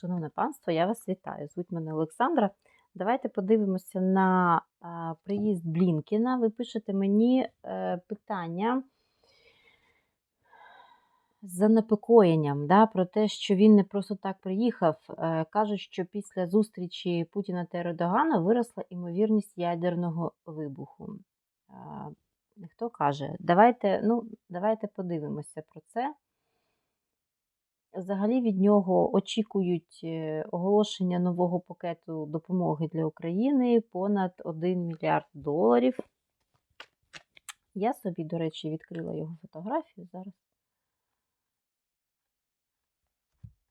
Шановне панство, я вас вітаю. Звуть мене Олександра. Давайте подивимося на приїзд Блінкіна. Ви пишете мені е, питання з занепокоєнням да, про те, що він не просто так приїхав. Е, кажуть, що після зустрічі Путіна та Ердогана виросла імовірність ядерного вибуху. Е, хто каже? Давайте, ну, давайте подивимося про це. Взагалі від нього очікують е, оголошення нового пакету допомоги для України понад 1 мільярд доларів. Я собі, до речі, відкрила його фотографію зараз.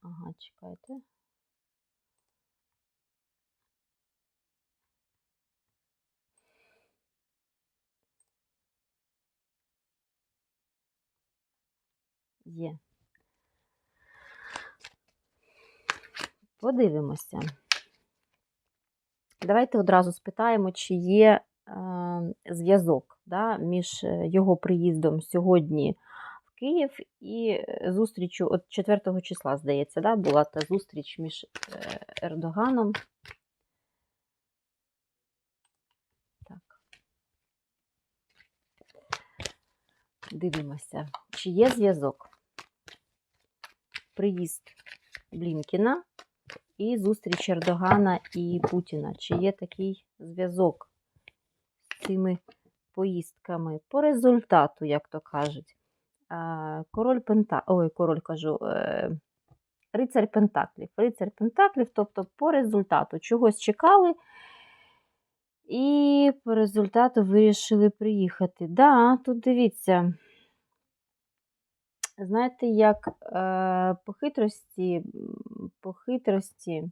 Ага, чекайте. Є. Подивимося. Давайте одразу спитаємо, чи є е, зв'язок да, між е, його приїздом сьогодні в Київ і е, зустрічю от 4 числа, здається, да, була та зустріч між е, Ердоганом. Так. Дивимося, чи є зв'язок. Приїзд Блінкіна і зустріч Ердогана і Путіна. Чи є такий зв'язок з цими поїздками? По результату, як то кажуть, король Пента... Ой, король кажу, е, рицарь Пентаклів. Рицарь Пентаклів, тобто по результату чогось чекали. І по результату вирішили приїхати. Да, тут дивіться. Знаєте, як е, по хитрості, по хитрості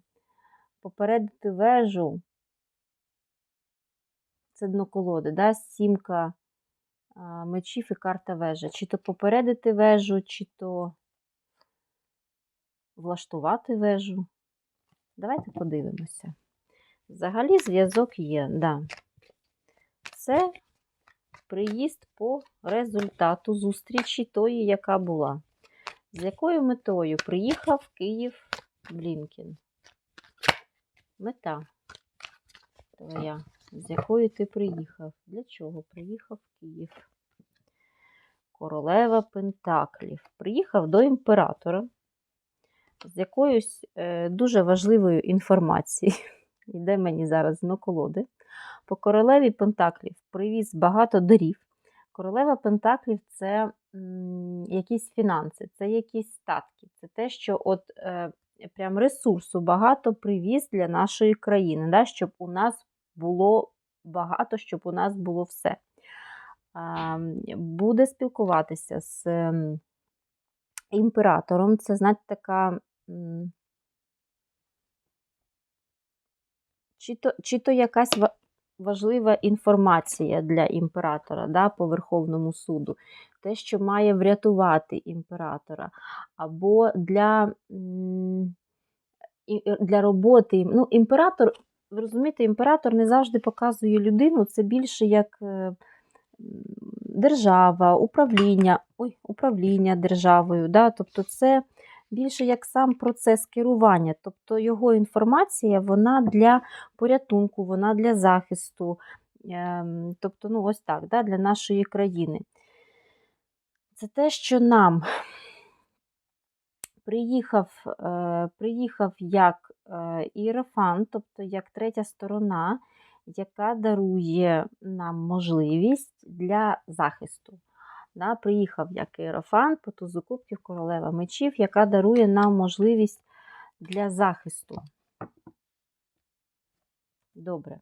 попередити вежу, це дно колоди, да, сімка е, мечів і карта вежа. Чи то попередити вежу, чи то влаштувати вежу. Давайте подивимося. Взагалі зв'язок є, да. Це приїзд по результату зустрічі тої, яка була. З якою метою приїхав Київ Блінкін? Мета твоя. З якою ти приїхав? Для чого приїхав Київ? Королева Пентаклів. Приїхав до імператора з якоюсь е, дуже важливою інформацією. Йде мені зараз на колоди. По королеві Пентаклів привіз багато дарів. Королева Пентаклів це якісь фінанси, це якісь статки, це те, що от е, прям ресурсу багато привіз для нашої країни, да, щоб у нас було багато, щоб у нас було все. Е, буде спілкуватися з е, імператором. Це, знаєте, така. Чи то, чи то якась важлива інформація для імператора да, по Верховному суду, те, що має врятувати імператора, або для для роботи. Ну, Імператор, ви розумієте, імператор не завжди показує людину, це більше як е, держава, управління, ой, управління державою. Да, Тобто це більше як сам процес керування. Тобто його інформація вона для порятунку, вона для захисту. Ем, тобто, ну, ось так, да, для нашої країни. Це те, що нам приїхав е, приїхав як е, іерофан, тобто як третя сторона, яка дарує нам можливість для захисту да, приїхав як Іерофант по тузу кубків королева мечів, яка дарує нам можливість для захисту. Добре.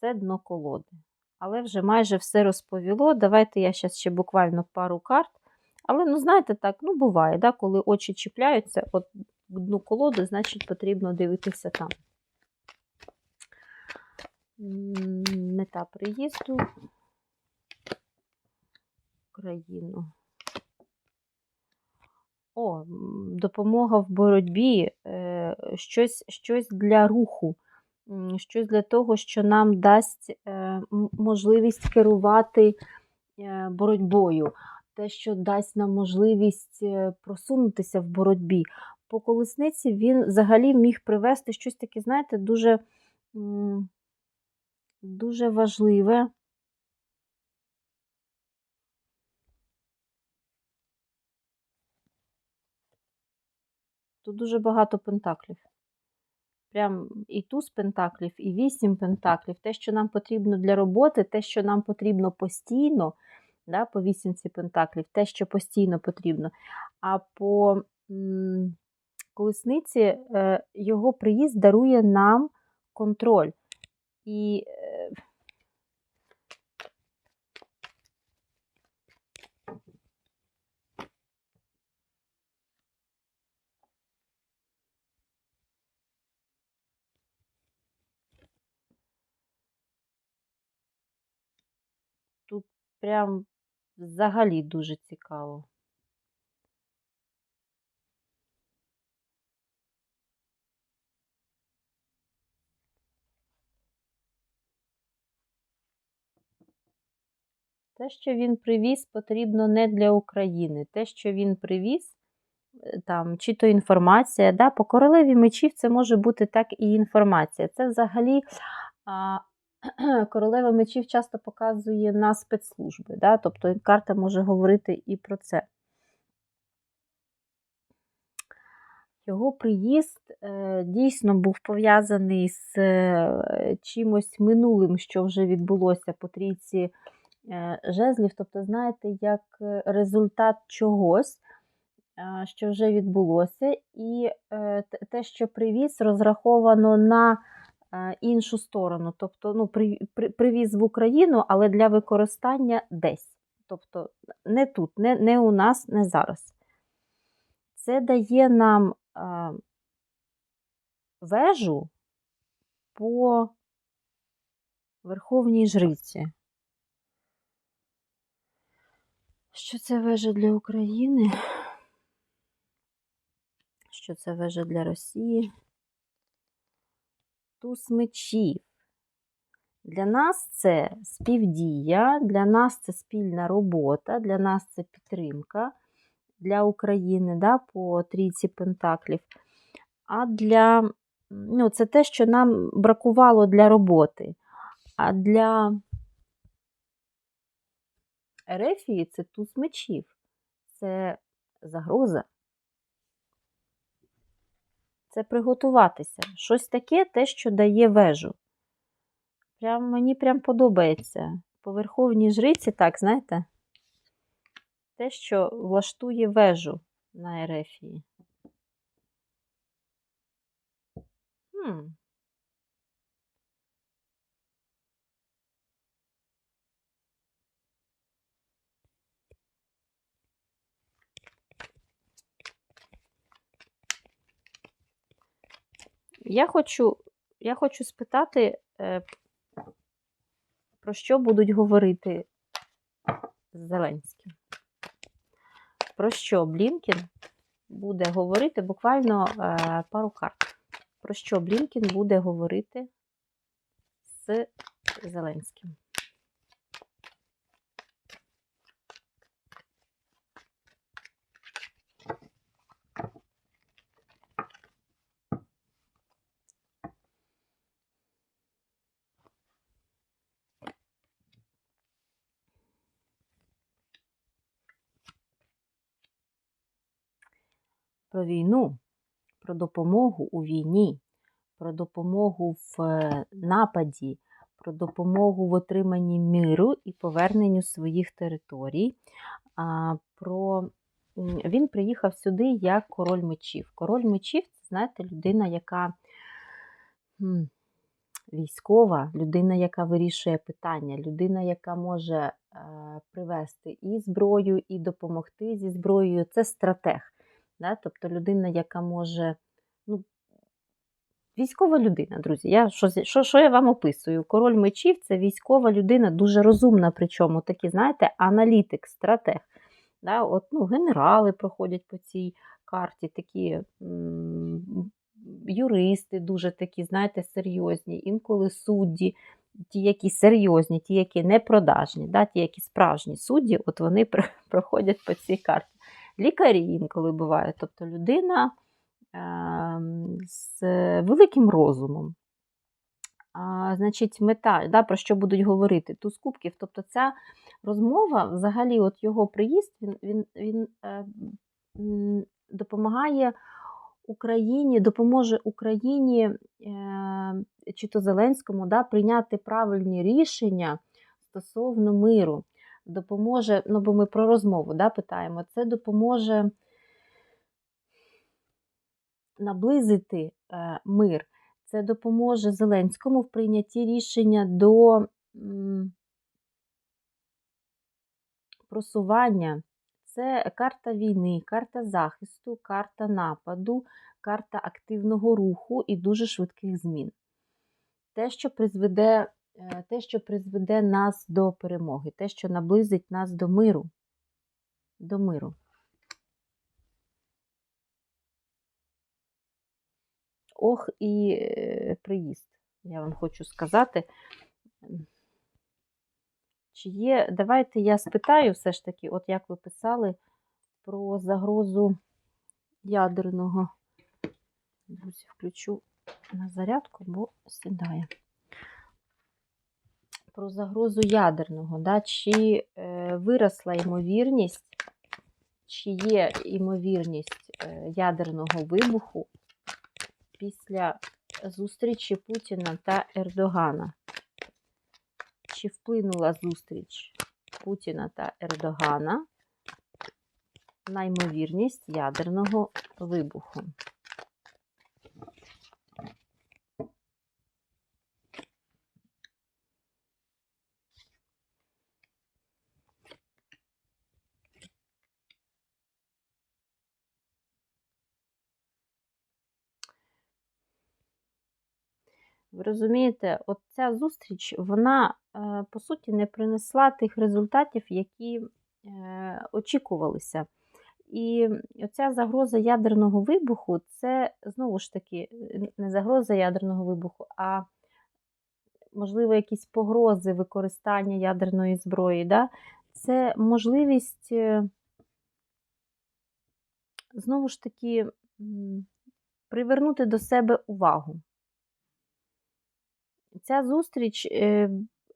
Це дно колоди. Але вже майже все розповіло. Давайте я зараз ще буквально пару карт. Але, ну, знаєте, так, ну, буває, да, коли очі чіпляються, от дну колоди, значить, потрібно дивитися там. Мета приїзду. Україну. О, допомога в боротьбі, е, щось щось для руху, щось для того, що нам дасть е, можливість керувати е, боротьбою, те, що дасть нам можливість просунутися в боротьбі. по колесниці він взагалі міг привести щось таке, знаєте, дуже, дуже важливе. Тут дуже багато пентаклів. Прям і туз пентаклів, і вісім пентаклів. Те, що нам потрібно для роботи, те, що нам потрібно постійно, да, по вісімці пентаклів, те, що постійно потрібно. А по м колесниці е його приїзд дарує нам контроль. І е Тут прям взагалі дуже цікаво. Те, що він привіз, потрібно не для України. Те, що він привіз, е, там, чи то інформація, да, по королеві мечів це може бути так і інформація. Це взагалі а, королева мечів часто показує на спецслужби. Да? Тобто карта може говорити і про це. Його приїзд е, дійсно був пов'язаний з е, чимось минулим, що вже відбулося по трійці е, жезлів. Тобто, знаєте, як результат чогось, що вже відбулося, і те, що привіз, розраховано на іншу сторону. Тобто ну, привіз в Україну, але для використання десь. Тобто не тут, не, не у нас, не зараз. Це дає нам а, вежу по Верховній Жриці. Що це вежа для України? Що це вежа для Росії? Туз мечів. Для нас це співдія, для нас це спільна робота, для нас це підтримка для України да, по трійці Пентаклів. А для ну, це те, що нам бракувало для роботи. А для Ерефії це туз мечів, це загроза це приготуватися. Щось таке, те, що дає вежу. Прям, Мені прям подобається. Поверховні жриці, так, знаєте, те, що влаштує вежу на Ерефії. Хм. Я хочу я хочу спитати, е, про що будуть говорити з Зеленським. Про що Блінкін буде говорити буквально е, пару карт. Про що Блінкін буде говорити з Зеленським? Про війну, про допомогу у війні, про допомогу в е, нападі, про допомогу в отриманні миру і поверненню своїх територій. Про... Він приїхав сюди як король мечів. Король мечів це, знаєте, людина, яка військова, людина, яка вирішує питання, людина, яка може е, привести і зброю, і допомогти зі зброєю. Це стратег. Да? Тобто людина, яка може. ну, Військова людина, друзі. Я, Що що, що я вам описую? Король мечів це військова людина, дуже розумна, причому такі, знаєте, аналітик, стратег. Да? От, ну, Генерали проходять по цій карті, такі м юристи дуже такі, знаєте, серйозні, інколи судді, ті, які серйозні, ті, які непродажні, да? ті, які справжні судді, от вони проходять по цій карті лікарі інколи бувають. Тобто людина з великим розумом. А, Значить, мета, да, про що будуть говорити туз кубків. Тобто ця розмова, взагалі, от його приїзд, він він, він е, допомагає Україні, допоможе Україні е, чи то Зеленському да, прийняти правильні рішення стосовно миру. Допоможе, ну бо ми про розмову да, питаємо, це допоможе наблизити е, мир. Це допоможе Зеленському в прийнятті рішення до просування. Це карта війни, карта захисту, карта нападу, карта активного руху і дуже швидких змін. Те, що призведе, те, що призведе нас до перемоги, те, що наблизить нас до миру. До миру. ох і е, приїзд. Я вам хочу сказати. Чи є, давайте я спитаю все ж таки, от як ви писали про загрозу ядерного. Друзі, включу на зарядку, бо сідає. Про загрозу ядерного, да? чи е, виросла ймовірність, чи є ймовірність е, ядерного вибуху після зустрічі Путіна та Ердогана. Чи вплинула зустріч Путіна та Ердогана на ймовірність ядерного вибуху? Ви розумієте, от ця зустріч, вона, е, по суті, не принесла тих результатів, які е, очікувалися. І оця загроза ядерного вибуху це знову ж таки не загроза ядерного вибуху, а, можливо, якісь погрози використання ядерної зброї. Да? Це можливість, е, знову ж таки, привернути до себе увагу ця зустріч е,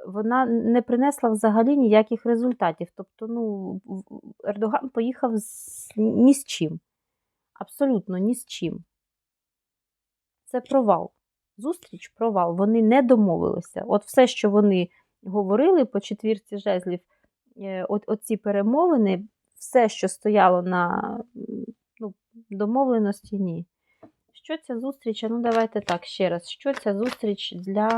вона не принесла взагалі ніяких результатів. Тобто, ну, Ердоган поїхав з, ні з чим. Абсолютно ні з чим. Це провал. Зустріч провал. Вони не домовилися. От все, що вони говорили по четвірці жезлів, е, от, оці перемовини, все, що стояло на ну, домовленості, ні. Що ця зустріч? Ну, давайте так ще раз. Що ця зустріч для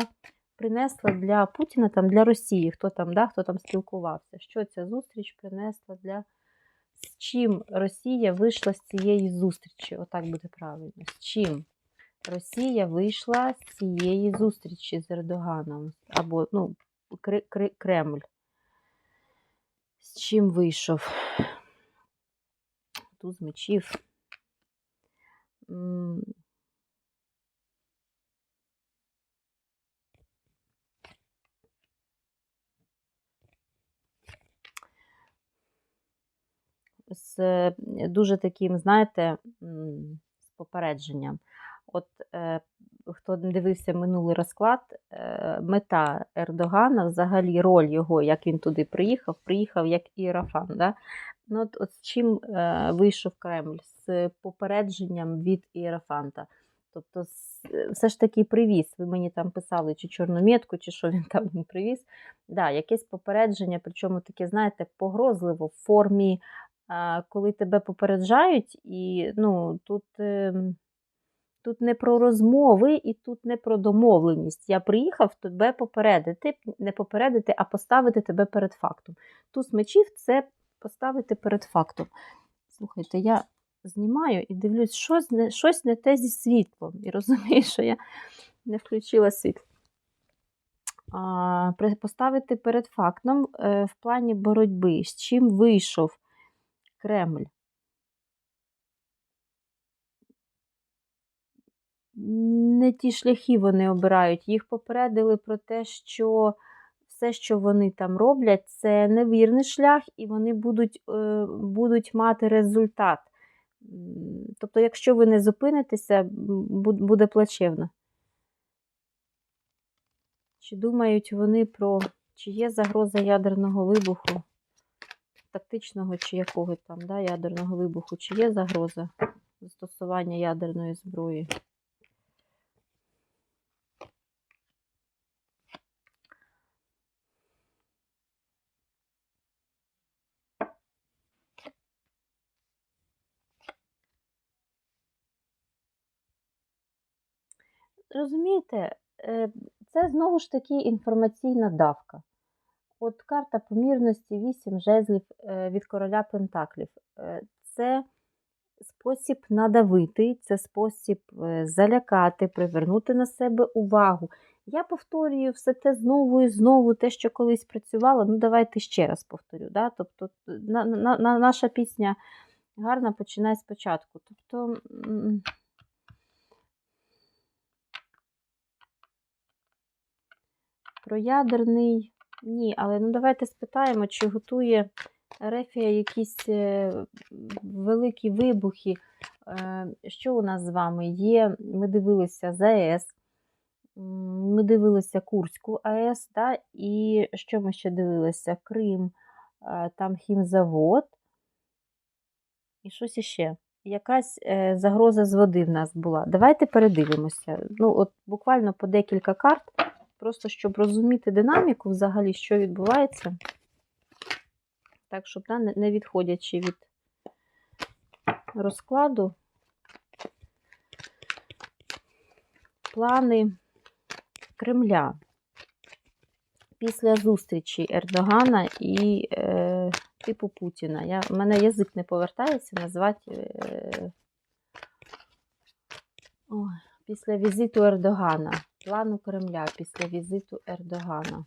принесла для Путіна, там, для Росії, хто там да, хто там спілкувався? Що ця зустріч принесла для з чим Росія вийшла з цієї зустрічі? Отак буде правильно. З чим Росія вийшла з цієї зустрічі з Ердоганом? Або ну, Кремль. З чим вийшов? Туз мечів з е, дуже таким, знаєте, з попередженням. От е, хто дивився минулий розклад, е, мета Ердогана, взагалі роль його, як він туди приїхав, приїхав як іерафан. Да? Ну, от, от З чим е, вийшов Кремль? З попередженням від іерафанта. Тобто, все ж таки привіз. Ви мені там писали, чи чорну метку, чи що він там привіз. Да, Якесь попередження, причому таке, знаєте, погрозливо в формі, коли тебе попереджають, і ну, тут. Ем, тут не про розмови і тут не про домовленість. Я приїхав тебе попередити, не попередити, а поставити тебе перед фактом. Туз мечів це поставити перед фактом. Слухайте, я знімаю і дивлюсь, щось не, щось не те зі світлом. І розумію, що я не включила світло. Поставити перед фактом е, в плані боротьби, з чим вийшов Кремль. Не ті шляхи вони обирають. Їх попередили про те, що все, що вони там роблять, це невірний шлях, і вони будуть, е, будуть мати результат. Тобто, якщо ви не зупинитеся, буде плачевно. Чи думають вони про, чи є загроза ядерного вибуху, тактичного чи якого там, да, ядерного вибуху, чи є загроза застосування ядерної зброї? Розумієте, е, це знову ж таки інформаційна давка. От карта помірності, 8 жезлів е, від короля Пентаклів. Е, Це спосіб надавити, це спосіб залякати, привернути на себе увагу. Я повторюю все те знову і знову, те, що колись працювало. Ну, давайте ще раз повторю. Да? Тобто, на, на, на, наша пісня гарна починає спочатку. Тобто. Про ядерний ні, але ну давайте спитаємо, чи готує Рефія якісь е, великі вибухи. Е, Що у нас з вами є? Ми дивилися ЗАЕС, ми дивилися Курську АЕС, да? і що ми ще дивилися? Крим, е, там хімзавод. І щось іще. Якась загроза з води в нас була. Давайте передивимося. Ну, от буквально по декілька карт, просто щоб розуміти динаміку взагалі, що відбувається. Так, щоб не- відходячи від розкладу, плани Кремля після зустрічі Ердогана і е, типу Путіна. Я, в мене язик не повертається назвати е, ой, після візиту Ердогана. Плану Кремля після візиту Ердогана.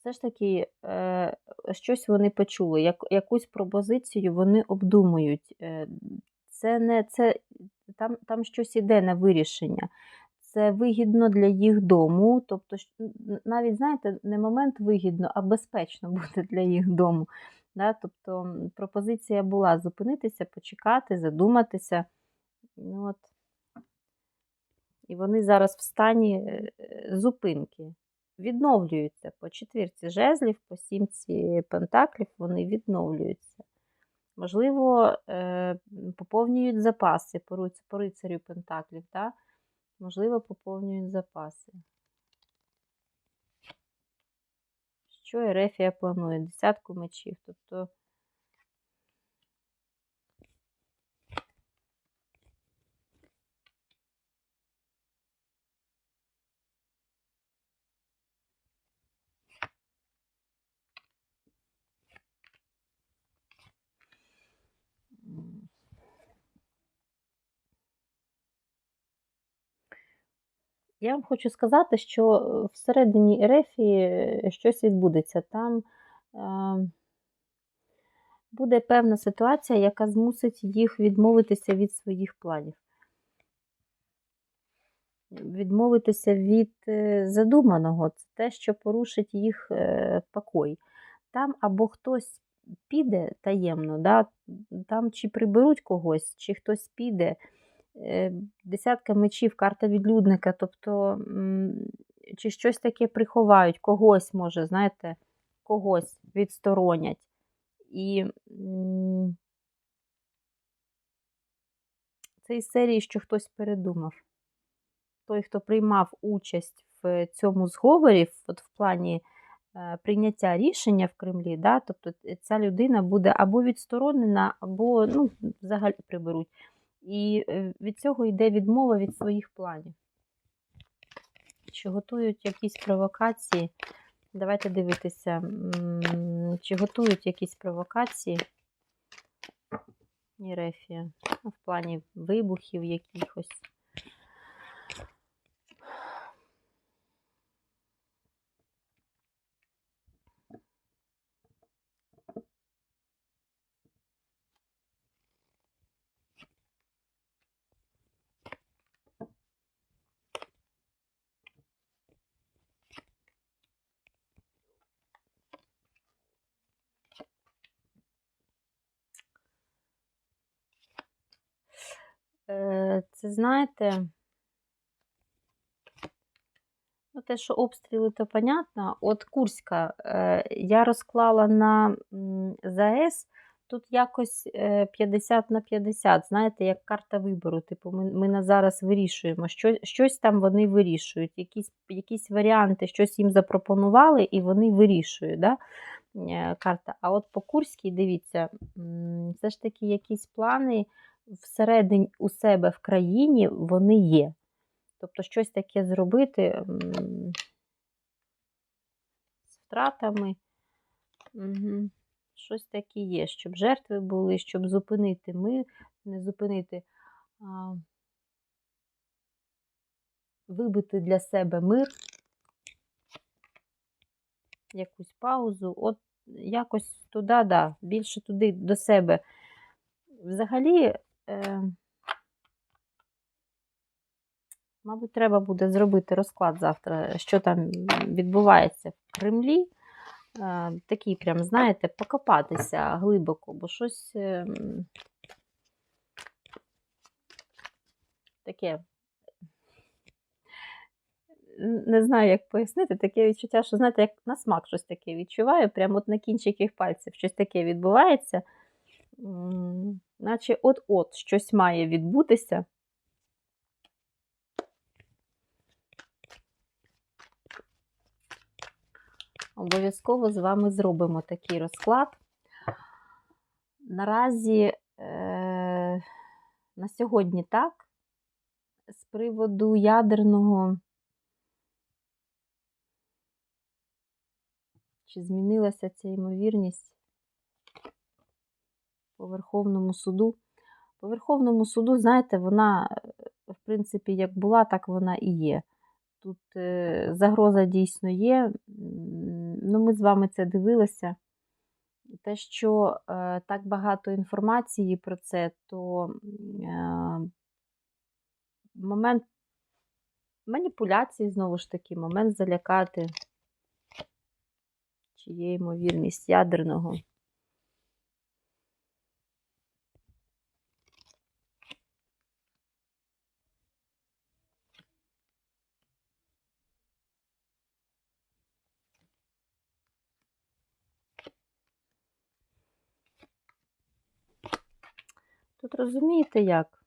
все ж таки е, щось вони почули, як, якусь пропозицію вони обдумують. Е, це не це, там, там щось іде на вирішення. Це вигідно для їх дому. Тобто, навіть, знаєте, не момент вигідно, а безпечно буде для їх дому. Да? Тобто пропозиція була зупинитися, почекати, задуматися. Ну, от. І вони зараз в стані е, е, зупинки відновлюються по четвірці жезлів, по сімці пентаклів вони відновлюються. Можливо, е, поповнюють запаси по рицарю пентаклів, так? можливо, поповнюють запаси. Що Ерефія планує? Десятку мечів. Тобто Я вам хочу сказати, що е, всередині Ерефії е, щось відбудеться. Там е, буде певна ситуація, яка змусить їх відмовитися від своїх планів. Відмовитися від задуманого, це те, що порушить їх покой. Там або хтось піде таємно, да? там чи приберуть когось, чи хтось піде. Е, Десятка мечів, карта відлюдника, тобто чи щось таке приховають, когось може, знаєте, когось відсторонять. І це із серії, що хтось передумав. Той, хто приймав участь в цьому зговорі, от в плані е, прийняття рішення в Кремлі, да, тобто ця людина буде або відсторонена, або ну, взагалі приберуть. І е, від цього йде відмова від своїх планів. Чи готують якісь провокації? Давайте дивитися, чи готують якісь провокації Єрефія ну, в плані вибухів якихось. Е, Це знаєте, ну, те, що обстріли, то понятно. От Курська е, я розклала на ЗАЕС. Тут якось е, 50 на 50, знаєте, як карта вибору. Типу, ми, ми на зараз вирішуємо, що, щось там вони вирішують, якісь, якісь варіанти, щось їм запропонували, і вони вирішують. Да? е, Карта. А от по Курській, дивіться, все ж таки якісь плани всередині у себе в країні вони є. Тобто щось таке зробити з втратами. Угу. Щось таке є, щоб жертви були, щоб зупинити ми, не зупинити, а, вибити для себе мир, якусь паузу. От якось туди, да, більше туди до себе. Взагалі, мабуть, треба буде зробити розклад завтра, що там відбувається в Кремлі. Е, такий, прям, знаєте, покопатися глибоко, бо щось е, таке. Не знаю, як пояснити, таке відчуття, що, знаєте, як на смак щось таке відчуваю, прямо от на кінчиках пальців щось таке відбувається. Наче от-от щось має відбутися. Обов'язково з вами зробимо такий розклад. Наразі е, на сьогодні так. З приводу ядерного. Чи змінилася ця ймовірність по Верховному суду? По Верховному суду, знаєте, вона, е, в принципі, як була, так вона і є. Тут е, загроза дійсно є. Ну, ми з вами це дивилися. Те, що е, так багато інформації про це, то момент маніпуляції, знову ж таки, момент залякати, чи є ймовірність ядерного. Тут розумієте як?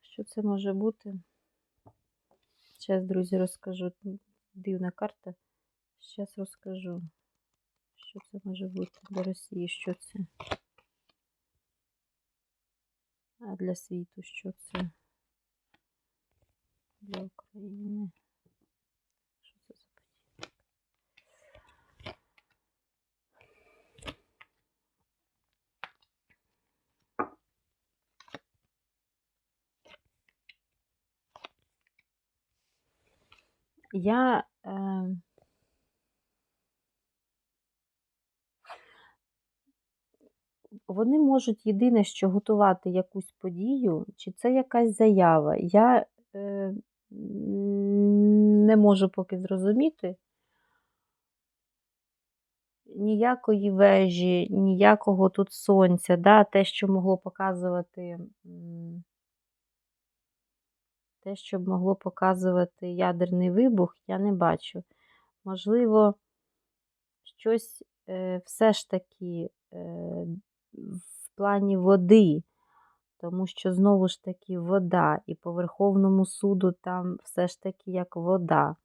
Що це може бути? Зараз, друзі, розкажу. Дивна карта. Зараз розкажу, що це може бути для Росії, що це. А для світу, що це для України. Що це за подія? Я е, вони можуть єдине, що готувати якусь подію, чи це якась заява. Я е, не можу поки зрозуміти. Ніякої вежі, ніякого тут сонця, да, те, що могло показувати, м, те, що могло показувати ядерний вибух, я не бачу. Можливо, щось е, все ж таки е, в плані води, тому що знову ж таки вода, і по Верховному суду там все ж таки як вода.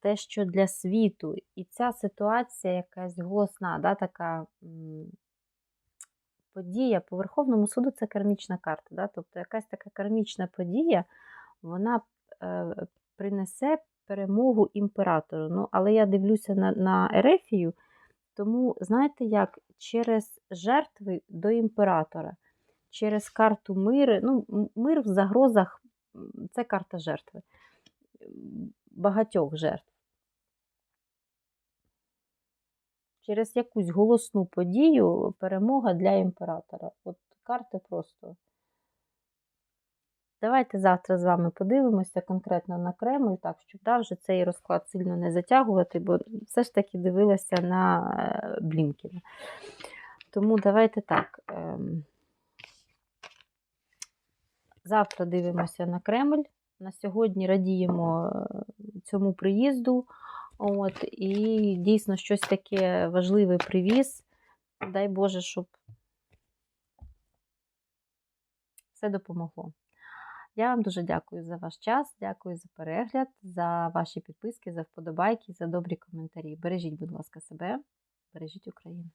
Те, що для світу, і ця ситуація якась голосна, да, така подія по Верховному суду це кармічна карта. Да? Тобто якась така кармічна подія, вона е, принесе перемогу імператору. Ну, але я дивлюся на, на Ерефію, тому, знаєте, як через жертви до імператора, через карту миру, ну, мир в загрозах це карта жертви, багатьох жертв. Через якусь голосну подію перемога для імператора. От карти просто Давайте завтра з вами подивимося конкретно на Кремль, так, щоб да, вже цей розклад сильно не затягувати, бо все ж таки дивилася на е, Блінкіна. Тому давайте так. ем, Завтра дивимося на Кремль. На сьогодні радіємо е, цьому приїзду. От, і дійсно щось таке важливе привіз. Дай Боже, щоб все допомогло. Я вам дуже дякую за ваш час, дякую за перегляд, за ваші підписки, за вподобайки, за добрі коментарі. Бережіть, будь ласка, себе, бережіть Україну.